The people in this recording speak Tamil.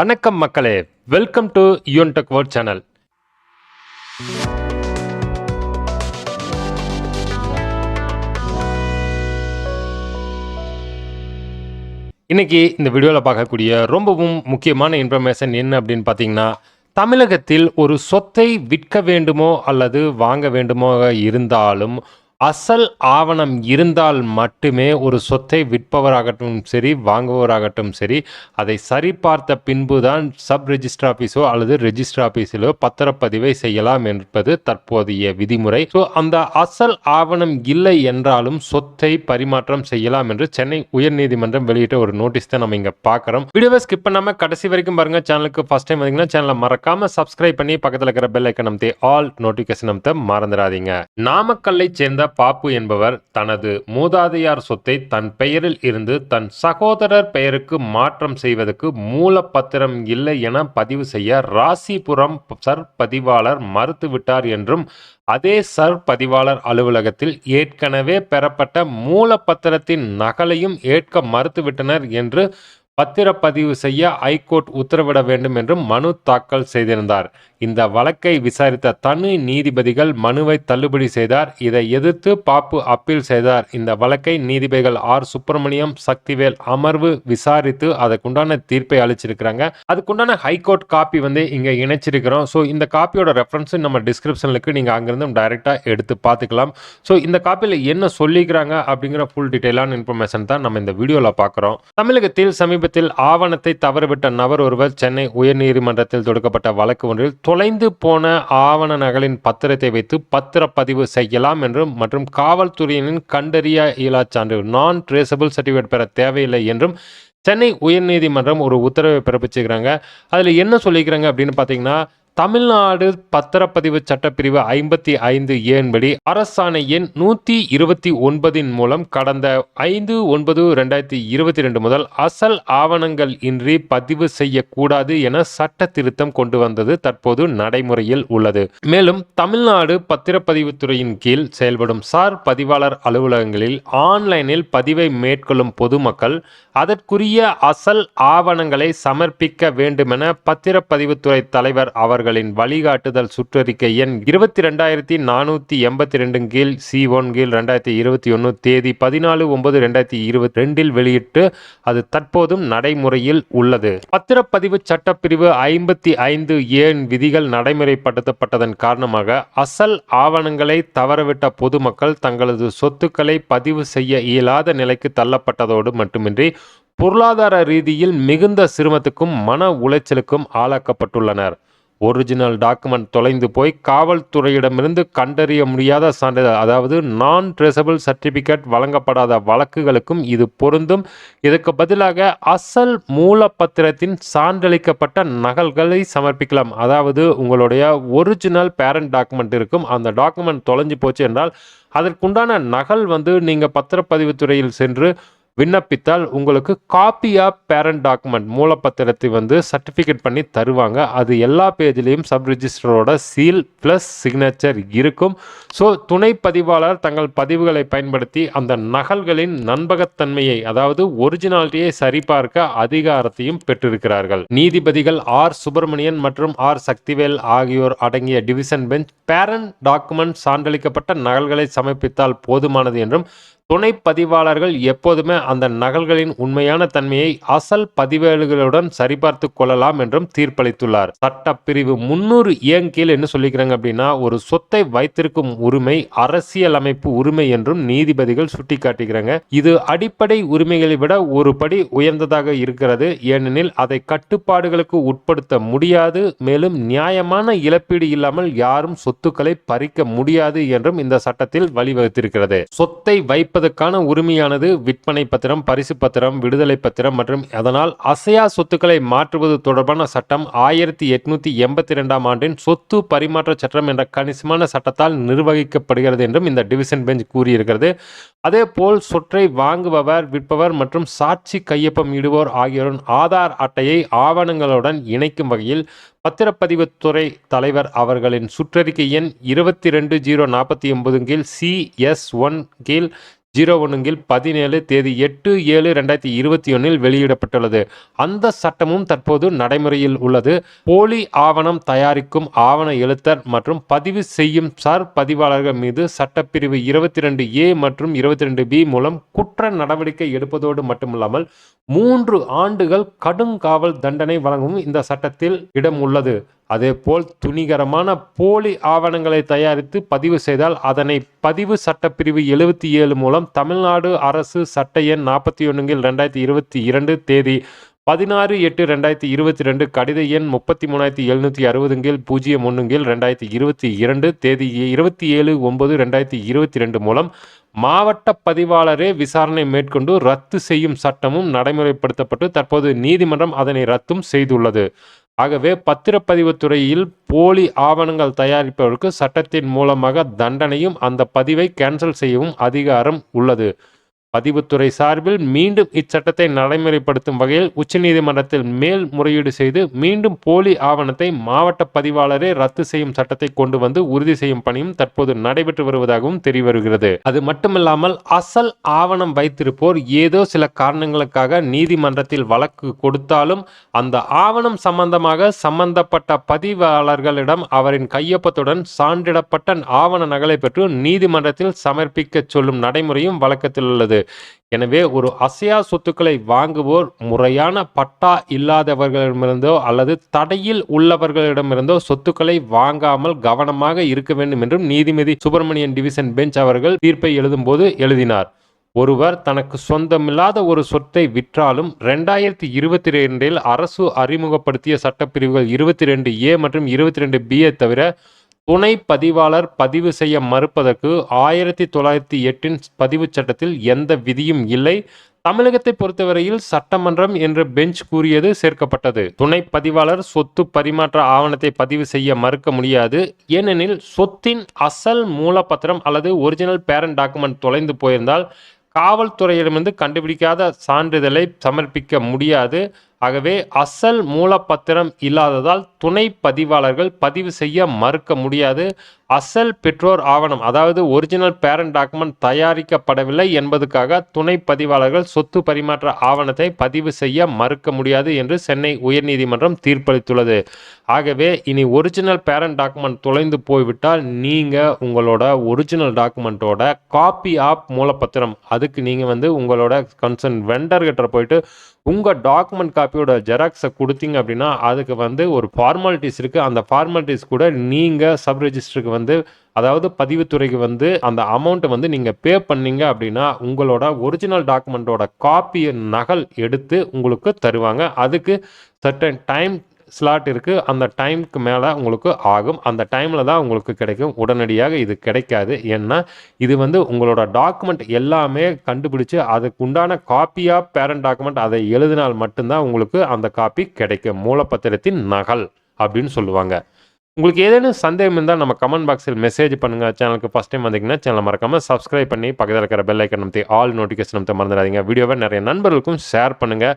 வணக்கம் மக்களே. Welcome to Yoon tech world channel இன்னைக்கு இந்த வீடியோவில் பார்க்கக்கூடிய ரொம்பவும் முக்கியமான இன்ஃபர்மேஷன் என்ன அப்படின்னு பார்த்தீங்கன்னா தமிழகத்தில் ஒரு சொத்தை விற்க வேண்டுமோ அல்லது வாங்க வேண்டுமோ இருந்தாலும் அசல் ஆவணம் இருந்தால் மட்டுமே ஒரு சொத்தை விற்பவராகட்டும் சரி வாங்குபவராகட்டும் சரி அதை சரிபார்த்த பின்புதான் சப் ரெஜிஸ்டர் ஆஃபீஸோ அல்லது ரெஜிஸ்டர் ஆஃபீஸிலோ பத்திரப்பதிவை செய்யலாம் என்பது தற்போதைய விதிமுறை. ஸோ அந்த அசல் ஆவணம் இல்லை என்றாலும் சொத்தை பரிமாற்றம் செய்யலாம் என்று சென்னை உயர்நீதிமன்றம் வெளியிட்ட ஒரு நோட்டீஸ் தான் நம்ம இங்கே பார்க்குறோம். வீடியோவை ஸ்கிப் பண்ணாமல் கடைசி வரைக்கும் பாருங்க. சேனலுக்கு ஃபர்ஸ்ட் டைம் வந்தீங்கன்னா சேனலை மறக்காம சப்ஸ்கிரைப் பண்ணி பக்கத்தில் இருக்கிற பெல் ஐக்கன் ஆல் நோட்டிஃபிகேஷன் அமைத்த மறந்துடாதீங்க. நாமக்கல்லை சேர்ந்த பாப்பு என்பவர் தனது மூதாதையார் சொத்தை தன் பெயரில் இருந்து தன் சகோதரர் பெயருக்கு மாற்றம் செய்வதற்கு மூலப்பத்திரம் இல்லை என பதிவு செய்ய ராசிபுரம் சர் பதிவாளர் மறுத்துவிட்டார் என்றும் அதே சர்பதிவாளர் அலுவலகத்தில் ஏற்கனவே பெறப்பட்ட மூலப்பத்திரத்தின் நகலையும் ஏற்க மறுத்துவிட்டனர் என்று பத்திரப்பதிவு செய்ய ஐகோர்ட் உத்தரவிட வேண்டும் என்றும் மனு தாக்கல் செய்திருந்தார். இந்த வழக்கை விசாரித்த தனி நீதிபதிகள் மனுவை தள்ளுபடி செய்தார். இதை எதிர்த்து பாப்பு அப்பீல் செய்தார். இந்த வழக்கை நீதிபதிகள் ஆர். சுப்பிரமணியம் சக்திவேல் அமர்வு விசாரித்து அதுக்குண்டான தீர்ப்பை அளிச்சிருக்கிறாங்க. அதுக்குண்டான ஹைகோர்ட் காப்பி வந்து இங்க இணைச்சிருக்கிறோம். ஸோ இந்த காப்பியோட ரெஃபரன்ஸ் நம்ம டிஸ்கிரிப்ஷனுக்கு நீங்கள் நீங்க அங்கிருந்து டைரக்டா எடுத்து பார்த்துக்கலாம். ஸோ இந்த காப்பியில் என்ன சொல்லிக்கிறாங்க அப்படிங்கிற ஃபுல் டீட்டெயிலான இன்ஃபர்மேஷன் தான் நம்ம இந்த வீடியோவில் பார்க்குறோம். தமிழகத்தில் சமீபத்தில் ஆவணத்தை தவறவிட்ட நபர் ஒருவர் சென்னை உயர்நீதிமன்றத்தில் தொடுக்கப்பட்ட வழக்கு ஒன்றில் தொலைந்து போன ஆவண நகலின் பத்திரத்தை வைத்து பத்திரப்பதிவு செய்யலாம் என்றும் மற்றும் காவல்துறையினின் கண்டறிய இயலா சான்று நான் ட்ரேசபிள் சர்டிஃபிகேட் பெற தேவையில்லை என்றும் சென்னை உயர்நீதிமன்றம் ஒரு உத்தரவை பிறப்பிச்சுக்கிறாங்க அதில் என்ன சொல்லிக்கிறாங்க அப்படின்னு பார்த்தீங்கன்னா தமிழ்நாடு பத்திரப்பதிவு சட்டப்பிரிவு ஐம்பத்தி ஐந்து ஏன்படி அரசாணை எண் நூற்றி இருபத்தி ஒன்பதின் மூலம் கடந்த ஐந்து ஒன்பது ரெண்டாயிரத்தி இருபத்தி ரெண்டு முதல் அசல் ஆவணங்கள் இன்றி பதிவு செய்யக்கூடாது என சட்ட திருத்தம் கொண்டு வந்தது தற்போது நடைமுறையில் உள்ளது. மேலும் தமிழ்நாடு பத்திரப்பதிவுத்துறையின் கீழ் செயல்படும் சார் பதிவாளர் அலுவலகங்களில் ஆன்லைனில் பதிவை மேற்கொள்ளும் பொதுமக்கள் அதற்குரிய அசல் ஆவணங்களை சமர்ப்பிக்க வேண்டுமென பத்திரப்பதிவுத்துறை தலைவர் அவர்கள் அவர்களின் வழிகாட்டுதல் சுற்றறிக்கை எண் இருபத்தி ரெண்டாயிரத்தி நானூற்றி எண்பத்தி ரெண்டு கீழ் சி ஒன் கீழ் ரெண்டாயிரத்தி இருபத்தி ஒன்று தேதி பதினாலு ஒன்பது ரெண்டாயிரத்தி இருபத்தி ரெண்டில் வெளியிட்டு அது தற்போதும் நடைமுறையில் உள்ளது. பத்திரப்பதிவு சட்டப்பிரிவு ஐம்பத்தி ஐந்து ஏன் விதிகள் நடைமுறைப்படுத்தப்பட்டதன் காரணமாக அசல் ஆவணங்களை தவறவிட்ட பொதுமக்கள் தங்களது சொத்துக்களை பதிவு செய்ய இயலாத நிலைக்கு தள்ளப்பட்டதோடு மட்டுமின்றி பொருளாதார ரீதியில் மிகுந்த சிரமத்துக்கும் மன உளைச்சலுக்கும் ஆளாக்கப்பட்டுள்ளனர். ஒரிஜினல் டாக்குமெண்ட் தொலைந்து போய் காவல்துறையிடமிருந்து கண்டறிய முடியாத சான்றிதழ். அதாவது நான் ட்ரெசபிள் சர்டிபிகேட் வழங்கப்படாத வழக்குகளுக்கும் இது பொருந்தும். இதற்கு பதிலாக அசல் மூலப்பத்திரத்தின் சான்றளிக்கப்பட்ட நகல்களை சமர்ப்பிக்கலாம். அதாவது உங்களுடைய ஒரிஜினல் பேரண்ட் டாக்குமெண்ட் இருக்கும். அந்த டாக்குமெண்ட் தொலைஞ்சு போச்சு என்றால் அதற்குண்டான நகல் வந்து நீங்கள் பத்திரப்பதிவுத்துறையில் சென்று விண்ணப்பித்தால் உங்களுக்கு காப்பி ஆஃப் பேரண்ட் டாக்குமெண்ட் மூலப்பத்திரத்தை வந்து சர்டிஃபிகேட் பண்ணி தருவாங்க. அது எல்லா பேஜ்லேயும் சப் ரிஜிஸ்டரோட சீல் ப்ளஸ் சிக்னேச்சர் இருக்கும். ஸோ துணை பதிவாளர் தங்கள் பதிவுகளை பயன்படுத்தி அந்த நகல்களின் நண்பகத்தன்மையை அதாவது ஒரிஜினாலிட்டியை சரிபார்க்க அதிகாரத்தையும் பெற்றிருக்கிறார்கள். நீதிபதிகள் ஆர் சுப்பிரமணியன் மற்றும் ஆர் சக்திவேல் ஆகியோர் அடங்கிய டிவிஷன் பெஞ்ச் பேரண்ட் டாக்குமெண்ட் சான்றளிக்கப்பட்ட நகல்களை சமர்ப்பித்தால் போதுமானது என்றும் துணை பதிவாளர்கள் எப்போதுமே அந்த நகல்களின் உண்மையான தன்மையை அசல் பதிவேடுகளுடன் சரிபார்த்து கொள்ளலாம் என்றும் தீர்ப்பளித்துள்ளார். சட்டப்பிரிவு முன்னூறு ஏன் கீழ் என்ன சொல்லிக்கிறாங்க அப்படின்னா ஒரு சொத்தை வைத்திருக்கும் உரிமை அரசியலமைப்பு உரிமை என்றும் நீதிபதிகள் சுட்டிக்காட்டுகிறாங்க இது அடிப்படை உரிமைகளை விட ஒரு படி உயர்ந்ததாக இருக்கிறது. ஏனெனில் அதை கட்டுப்பாடுகளுக்கு உட்படுத்த முடியாது. மேலும் நியாயமான இழப்பீடு இல்லாமல் யாரும் சொத்துக்களை பறிக்க முடியாது என்றும் இந்த சட்டத்தில் வழிவகுத்திருக்கிறது. சொத்தை வைப்ப விற்பதற்கான உரிமையானது விற்பனை பத்திரம் பரிசு பத்திரம் விடுதலை பத்திரம் மற்றும் அதனால் அசையா சொத்துக்களை மாற்றுவது தொடர்பான சட்டம் ஆயிரத்தி எட்நூத்தி எண்பத்தி ரெண்டாம் ஆண்டின் சொத்து பரிமாற்ற சட்டம் என்ற கணிசமான சட்டத்தால் நிர்வகிக்கப்படுகிறது என்றும் இந்த டிவிஷன் பெஞ்ச் கூறியிருக்கிறது. அதே போல் சொற்றை வாங்குபவர் விற்பவர் மற்றும் சாட்சி கையொப்பம் இடுவோர் ஆகியோரின் ஆதார் அட்டையை ஆவணங்களுடன் இணைக்கும் வகையில் பத்திரப்பதிவுத்துறை தலைவர் அவர்களின் சுற்றறிக்கை எண் இருபத்தி ரெண்டு ஜீரோ நாற்பத்தி ஒன்பது கீழ் சிஎஸ் ஒன் கீழ் ஜீரோ ஒன்று கீழ் பதினேழு தேதி எட்டு ஏழு ரெண்டாயிரத்தி இருபத்தி ஒன்றில் வெளியிடப்பட்டுள்ளது. அந்த சட்டமும் தற்போது நடைமுறையில் உள்ளது. போலி ஆவணம் தயாரிக்கும் ஆவண எழுத்தர் மற்றும் பதிவு செய்யும் சார் பதிவாளர்கள் மீது சட்டப்பிரிவு இருபத்தி ரெண்டு ஏ மற்றும் இருபத்தி ரெண்டு பி மூலம் குற்ற நடவடிக்கை எடுப்பதோடு மட்டுமில்லாமல் மூன்று ஆண்டுகள் கடும் காவல் தண்டனை வழங்கவும் இந்த சட்டத்தில் இடம் உள்ளது. அதேபோல் துணிகரமான போலி ஆவணங்களை தயாரித்து பதிவு செய்தால் அதனை பதிவு சட்டப்பிரிவு எழுபத்தி ஏழு மூலம் தமிழ்நாடு அரசு சட்ட எண் நாற்பத்தி ஒன்றுங்கில் ரெண்டாயிரத்தி இருபத்தி இரண்டு தேதி பதினாறு எட்டு ரெண்டாயிரத்தி இருபத்தி ரெண்டு கடித எண் முப்பத்தி மூணாயிரத்தி எழுநூற்றி அறுபதுங்கில் பூஜ்ஜியம் ஒன்றுங்கில் ரெண்டாயிரத்தி இருபத்தி இரண்டு தேதி இருபத்தி ஏழு ஒன்பது ரெண்டாயிரத்தி இருபத்தி ரெண்டு மூலம் மாவட்ட பதிவாளரே விசாரணை மேற்கொண்டு ரத்து செய்யும் சட்டமும் நடைமுறைப்படுத்தப்பட்டு தற்போது நீதிமன்றம் அதனை ரத்தும் செய்துள்ளது. ஆகவே பத்திரப்பதிவு துறையில் போலி ஆவணங்கள் தயாரிப்பவருக்கு சட்டத்தின் மூலமாக தண்டனையும் அந்த பதிவை கேன்சல் செய்யவும் அதிகாரம் உள்ளது. பதிவுத்துறை சார்பில் மீண்டும் இச்சட்டத்தை நடைமுறைப்படுத்தும் வகையில் உச்சநீதிமன்றத்தில் மேல் முறையீடு செய்து மீண்டும் போலி ஆவணத்தை மாவட்ட பதிவாளரே ரத்து செய்யும் சட்டத்தை கொண்டு வந்து உறுதி செய்யும் பணியும் தற்போது நடைபெற்று வருவதாகவும் தெரிவருகிறது. அது மட்டுமில்லாமல் அசல் ஆவணம் வைத்திருப்போர் ஏதோ சில காரணங்களுக்காக நீதிமன்றத்தில் வழக்கு கொடுத்தாலும் அந்த ஆவணம் சம்பந்தமாக சம்பந்தப்பட்ட பதிவாளர்களிடம் அவரின் கையொப்பத்துடன் சான்றிடப்பட்ட ஆவண நகலை பெற்று நீதிமன்றத்தில் சமர்ப்பிக்க சொல்லும் நடைமுறையும் வழக்கத்தில் உள்ளது எனவே ஒரு அசையா சொத்துக்களை வாங்குவோர் முறையான பட்டா இல்லாதவர்களிடமிருந்தோ அல்லது தடையில் உள்ளவர்களிடமிருந்தோ சொத்துக்களை வாங்காமல் கவனமாக இருக்க வேண்டும் என்றும் நீதிபதி சுப்பிரமணியன் டிவிஷன் பெஞ்ச் அவர்கள் தீர்ப்பை எழுதும்போது எழுதினார். ஒருவர் தனக்கு சொந்தமில்லாத ஒரு சொத்தை விற்றாலும் ரெண்டாயிரத்தி இருபத்தி ரெண்டில் அரசு அறிமுகப்படுத்திய சட்டப்பிரிவுகள் இருபத்தி ரெண்டு ஏ மற்றும் இருபத்தி ரெண்டு பிஏ தவிர துணை பதிவாளர் பதிவு செய்ய மறுப்பதற்கு ஆயிரத்தி தொள்ளாயிரத்தி எட்டின் பதிவுச் சட்டத்தில் எந்த விதியும் இல்லை. தமிழகத்தை பொறுத்தவரையில் சட்டமன்றம் என்று பெஞ்ச் கூறியது சேர்க்கப்பட்டது. துணை பதிவாளர் சொத்து பரிமாற்ற ஆவணத்தை பதிவு செய்ய மறுக்க முடியாது. ஏனெனில் சொத்தின் அசல் மூலப்பத்திரம் அல்லது ஒரிஜினல் பேரண்ட் டாக்குமெண்ட் தொலைந்து போயிருந்தால் காவல்துறையிடமிருந்து கண்டுபிடிக்காத சான்றிதழை சமர்ப்பிக்க முடியாது. ஆகவே அசல் மூலப்பத்திரம் இல்லாததால் துணை பதிவாளர்கள் பதிவு செய்ய மறுக்க முடியாது. அசல் பெற்றோர் ஆவணம் அதாவது ஒரிஜினல் பேரண்ட் டாக்குமெண்ட் தயாரிக்கப்படவில்லை என்பதுக்காக துணை பதிவாளர்கள் சொத்து பரிமாற்ற ஆவணத்தை பதிவு செய்ய மறுக்க முடியாது என்று சென்னை உயர்நீதிமன்றம் தீர்ப்பளித்துள்ளது. ஆகவே இனி ஒரிஜினல் பேரண்ட் டாக்குமெண்ட் தொலைந்து போய்விட்டால் நீங்கள் உங்களோட ஒரிஜினல் டாக்குமெண்ட்டோட காப்பி ஆப் மூலப்பத்திரம் அதுக்கு நீங்கள் வந்து உங்களோட கன்சர்ன் வெண்டர்கிட்ட போயிட்டு உங்கள் டாக்குமெண்ட் காப்பி காப்பியோட ஜெராக்ஸை கொடுத்தீங்க அப்படின்னா அதுக்கு வந்து ஒரு ஃபார்மாலிட்டிஸ் இருக்குது அந்த ஃபார்மாலிட்டிஸ் கூட நீங்கள் சப் ரெஜிஸ்டருக்கு வந்து அதாவது பதிவுத்துறைக்கு வந்து அந்த அமௌண்ட்டை வந்து நீங்கள் பே பண்ணீங்க அப்படின்னா உங்களோட ஒரிஜினல் டாக்குமெண்ட்டோட காப்பியை நகல் எடுத்து உங்களுக்கு தருவாங்க. அதுக்கு சர்டன் டைம் ஸ்லாட் இருக்குது அந்த டைம்க்கு மேலே உங்களுக்கு ஆகும். அந்த டைமில் தான் உங்களுக்கு கிடைக்கும். உடனடியாக இது கிடைக்காது. ஏன்னா இது வந்து உங்களோட டாக்குமெண்ட் எல்லாமே கண்டுபிடிச்சு அதுக்கு உண்டான காப்பி ஆஃப் பேரண்ட் டாக்குமெண்ட் அதை எழுதினால் மட்டும்தான் உங்களுக்கு அந்த காப்பி கிடைக்கும். மூலப்பத்திரத்தின் நகல் அப்படின்னு சொல்லுவாங்க. உங்களுக்கு ஏதேனும் சந்தேகம் இருந்தால் நம்ம கமெண்ட் பாக்ஸில் மெசேஜ் பண்ணுங்கள் சேனலுக்கு ஃபஸ்ட் டைம் வந்தீங்கன்னா சேனல் மறக்காமல் சப்ஸ்கிரைப் பண்ணி பக்கத்தில் இருக்கிற பெல் ஐக்கன் நமத்தி ஆல் நோட்டிஃபிகேஷன் நமத்த மறந்துடாதீங்க. வீடியோவை நிறைய நண்பர்களுக்கும் ஷேர் பண்ணுங்கள்